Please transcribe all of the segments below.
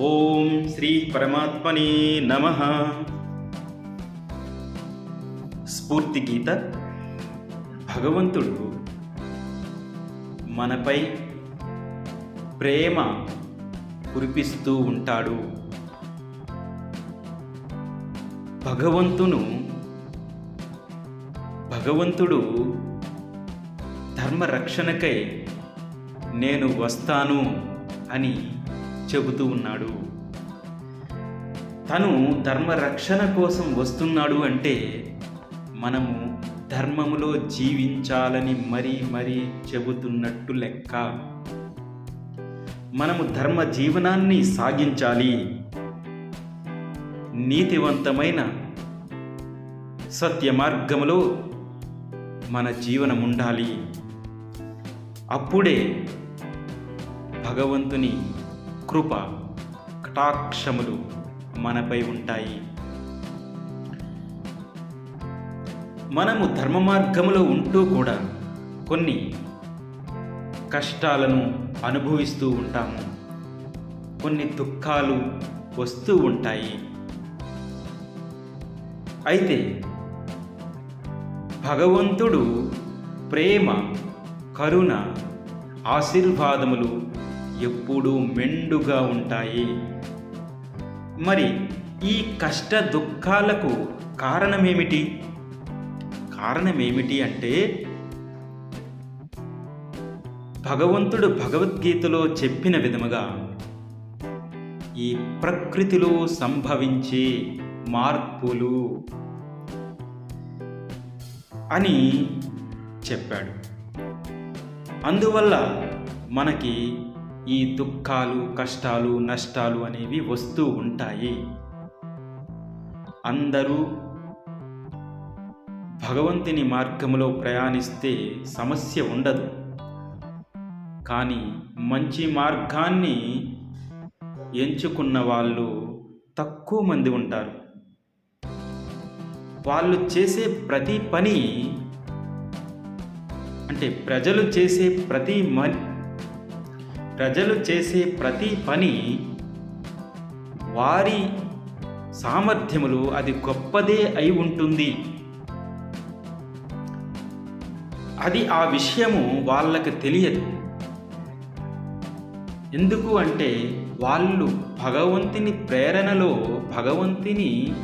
ఓం శ్రీ పరమాత్మనే నమ. స్ఫూర్తి గీత భగవంతుడు మనపై ప్రేమ కురిపిస్తూ ఉంటాడు. భగవంతును భగవంతుడు ధర్మరక్షణకై నేను వస్తాను అని చెబుతూ ఉన్నాడు. తను ధర్మరక్షణ కోసం వస్తున్నాడు అంటే మనము ధర్మములో జీవించాలని మరీ మరీ చెబుతున్నట్టు లెక్క. మనము ధర్మ జీవనాన్ని సాగించాలి. నీతివంతమైన సత్య మార్గములో మన జీవనం ఉండాలి. అప్పుడే భగవంతుని కృప కటాక్షములు మనపై ఉంటాయి. మనము ధర్మ మార్గములో ఉంటూ కూడా కొన్ని కష్టాలను అనుభవిస్తూ ఉంటాము. కొన్ని దుఃఖాలు వస్తూ ఉంటాయి. అయితే భగవంతుడు ప్రేమ కరుణ ఆశీర్వాదములు ఎప్పుడూ మెండుగా ఉంటాయి. మరి ఈ కష్ట దుఃఖాలకు కారణమేమిటి? కారణమేమిటి అంటే భగవంతుడు భగవద్గీతలో చెప్పిన విధముగా ఈ ప్రకృతిలో సంభవించే మార్పులు అని చెప్పాడు. అందువల్ల మనకి ఈ దుఃఖాలు కష్టాలు నష్టాలు అనేవి వస్తూ ఉంటాయి. అందరూ భగవంతుని మార్గంలో ప్రయాణిస్తే సమస్య ఉండదు. కానీ మంచి మార్గాన్ని ఎంచుకున్న వాళ్ళు తక్కువ మంది ఉంటారు. వాళ్ళు చేసే ప్రతి పని అంటే ప్రజలు చేసే ప్రతి మని ప్రజలు చేసే ప్రతి పని వారి సామర్థ్యములు అది గొప్పదే అయి ఉంటుంది. అది ఆ విషయము వాళ్ళకి తెలియదు. ఎందుకు అంటే వాళ్ళు భగవంతుని ప్రేరణలో భగవంతుని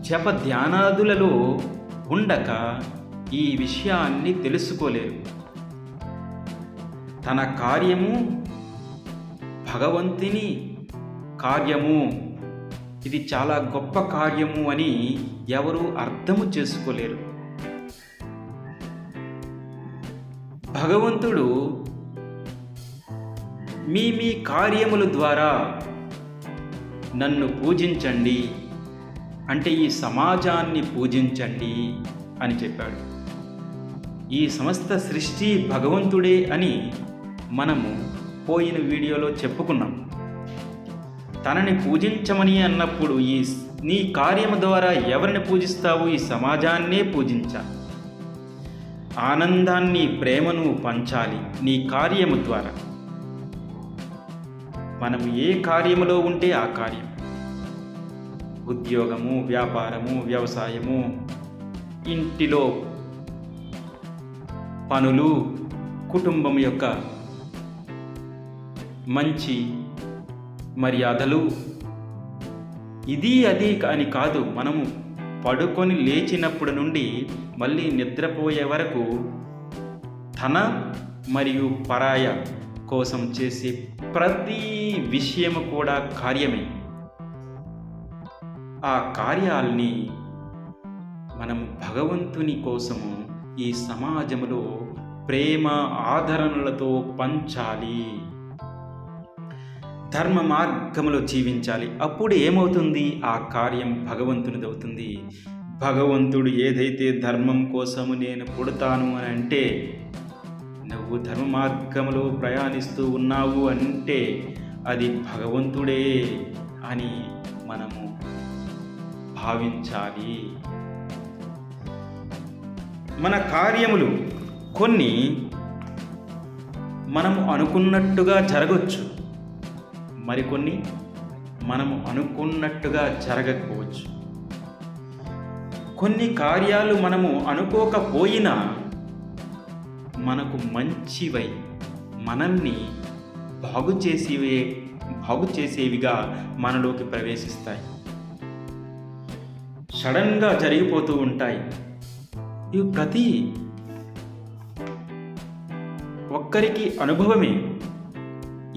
జప ధ్యానాదులలో ఉండక ఈ విషయాన్ని తెలుసుకోలేరు. తన కార్యము భగవంతుని కార్యము. ఇది చాలా గొప్ప కార్యము అని ఎవరు అర్థము చేసుకోలేరు. భగవంతుడు మీ మీ కార్యముల ద్వారా నన్ను పూజించండి అంటే ఈ సమాజాన్ని పూజించండి అని చెప్పాడు. ఈ సమస్త సృష్టి భగవంతుడే అని మనము పోయిన వీడియోలో చెప్పుకున్నాం. తనని పూజించమని అన్నప్పుడు ఈ నీ కార్యము ద్వారా ఎవరిని పూజిస్తావు? ఈ సమాజాన్నే పూజించాలి ఆనందాన్ని ప్రేమను పంచాలి నీ కార్యము ద్వారా. మనం ఏ కార్యములో ఉంటే ఆ కార్యం? ఉద్యోగము వ్యాపారము వ్యవసాయము ఇంటిలో పనులు కుటుంబం యొక్క మంచి మర్యాదలు. ఇది అది అని కాదు మనము పడుకొని లేచినప్పుడు నుండి మళ్ళీ నిద్రపోయే వరకు తన మరియు పరాయ కోసం చేసే ప్రతి విషయము కూడా కార్యమే. ఆ కార్యాల్ని మనము భగవంతుని కోసము ఈ సమాజంలో ప్రేమ ఆదరణలతో పంచాలి. ధర్మ మార్గములో జీవించాలి. అప్పుడు ఏమవుతుంది? ఆ కార్యం భగవంతునిది అవుతుంది భగవంతుడు ఏదైతే ధర్మం కోసము నేను పుడతాను అని అంటే నువ్వు ధర్మ మార్గములో ప్రయాణిస్తూ ఉన్నావు అంటే అది భగవంతుడే అని మనము భావించాలి. మన కార్యములు కొన్ని మనము అనుకున్నట్టుగా జరగచ్చు. మరికొన్ని మనము అనుకున్నట్టుగా జరగకపోవచ్చు. కొన్ని కార్యాలు మనము అనుకోకపోయినా మనకు మంచివై మనల్ని బాగు చేసేవే బాగు చేసేవిగా మనలోకి ప్రవేశిస్తాయి. సడన్గా జరిగిపోతూ ఉంటాయి. ఇవి ప్రతి ఒక్కరికి అనుభవమే.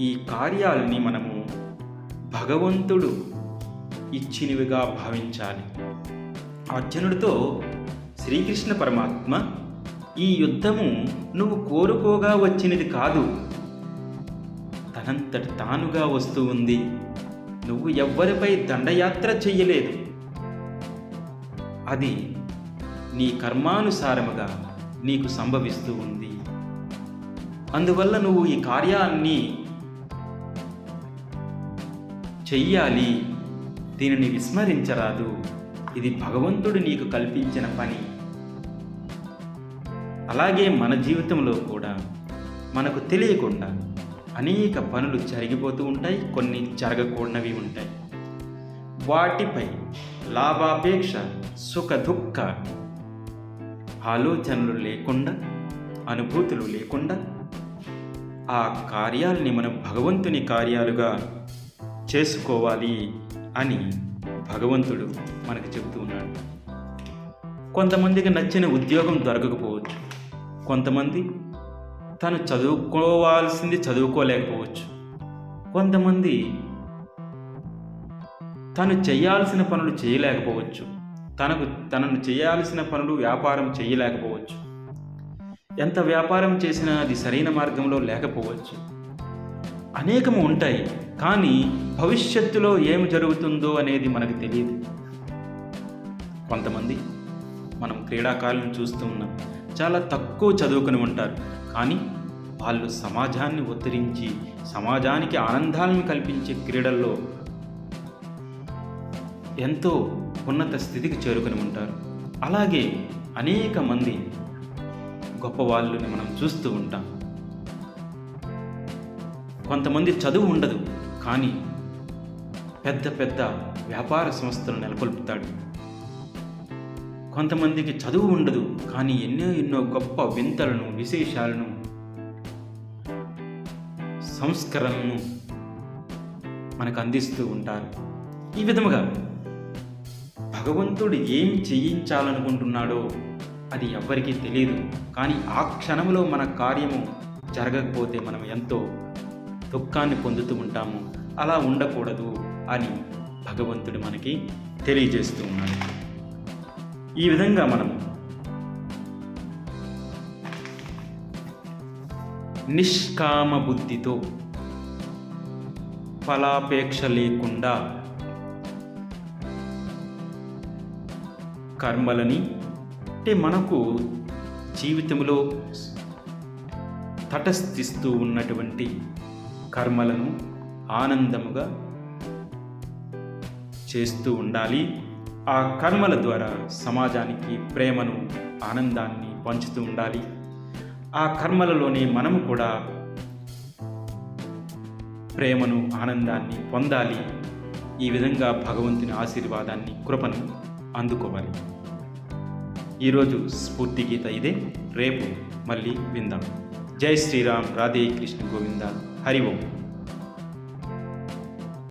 ఈ కార్యాలని మనము భగవంతుడు ఇచ్చినవిగా భావించాలి. అర్జునుడితో శ్రీకృష్ణ పరమాత్మ ఈ యుద్ధము నువ్వు కోరుకోగా వచ్చినది కాదు. తనంతటి తానుగా వస్తూ ఉంది. నువ్వు ఎవ్వరిపై దండయాత్ర చెయ్యలేదు. అది నీ కర్మానుసారముగా నీకు సంభవిస్తూ ఉంది. అందువల్ల నువ్వు ఈ కార్యాన్ని చెయ్యాలి. దీనిని విస్మరించరాదు. ఇది భగవంతుడు నీకు కల్పించిన పని. అలాగే మన జీవితంలో కూడా మనకు తెలియకుండా అనేక పనులు జరిగిపోతూ ఉంటాయి కొన్ని జరగకూడనవి ఉంటాయి. వాటిపై లాభాపేక్ష సుఖ దుఃఖ ఆలోచనలు లేకుండా అనుభూతులు లేకుండా ఆ కార్యాలని మనం భగవంతుని కార్యాలుగా చేసుకోవాలి అని భగవంతుడు మనకు చెబుతూ ఉన్నాడు. కొంతమందికి నచ్చిన ఉద్యోగం దొరకకపోవచ్చు. కొంతమంది తను చదువుకోవాల్సింది చదువుకోలేకపోవచ్చు. కొంతమంది తను చేయాల్సిన పనులు చేయలేకపోవచ్చు. తనకు తనను చేయాల్సిన పనులు వ్యాపారం చేయలేకపోవచ్చు. ఎంత వ్యాపారం చేసినా అది సరైన మార్గంలో లేకపోవచ్చు. అనేకము ఉంటాయి కానీ భవిష్యత్తులో ఏమి జరుగుతుందో అనేది మనకు తెలియదు. కొంతమంది మనం క్రీడాకారులను చూస్తూ ఉన్నాం చాలా తక్కువ చదువుకుని ఉంటారు కానీ వాళ్ళు సమాజాన్ని ఉద్ధరించి సమాజానికి ఆనందాలను కల్పించే క్రీడల్లో ఎంతో ఉన్నత స్థితికి చేరుకుని ఉంటారు. అలాగే అనేక మంది గొప్ప వాళ్ళని మనం చూస్తూ ఉంటాం. కొంతమంది చదువు ఉండదు కానీ పెద్ద పెద్ద వ్యాపార సంస్థలు నెలకొల్పుతాడు. కొంతమందికి చదువు ఉండదు కానీ ఎన్నో ఎన్నో గొప్ప వింతలను విశేషాలను సంస్కరణను మనకు అందిస్తూ ఉంటారు. ఈ విధముగా భగవంతుడు ఏం చేయించాలనుకుంటున్నాడో అది ఎవ్వరికీ తెలియదు కానీ ఆ క్షణంలో మన కార్యము జరగకపోతే మనం ఎంతో దుఃఖాన్ని పొందుతూ ఉంటాము. అలా ఉండకూడదు అని భగవంతుడు మనకి తెలియజేస్తూ ఉన్నాడు. ఈ విధంగా మనం నిష్కామ బుద్ధితో ఫలాపేక్ష లేకుండా కర్మలని అంటే మనకు జీవితంలో తటస్థిస్తూ ఉన్నటువంటి కర్మలను ఆనందముగా చేస్తూ ఉండాలి. ఆ కర్మల ద్వారా సమాజానికి ప్రేమను ఆనందాన్ని పంచుతూ ఉండాలి. ఆ కర్మలలోనే మనము కూడా ప్రేమను ఆనందాన్ని పొందాలి. ఈ విధంగా భగవంతుని ఆశీర్వాదాన్ని కృపను అందుకోవాలి. ఈరోజు స్ఫూర్తి గీత ఇదే. రేపు మళ్ళీ విందాం. జై శ్రీరామ్. రాధే కృష్ణ గోవింద. హరి ఓం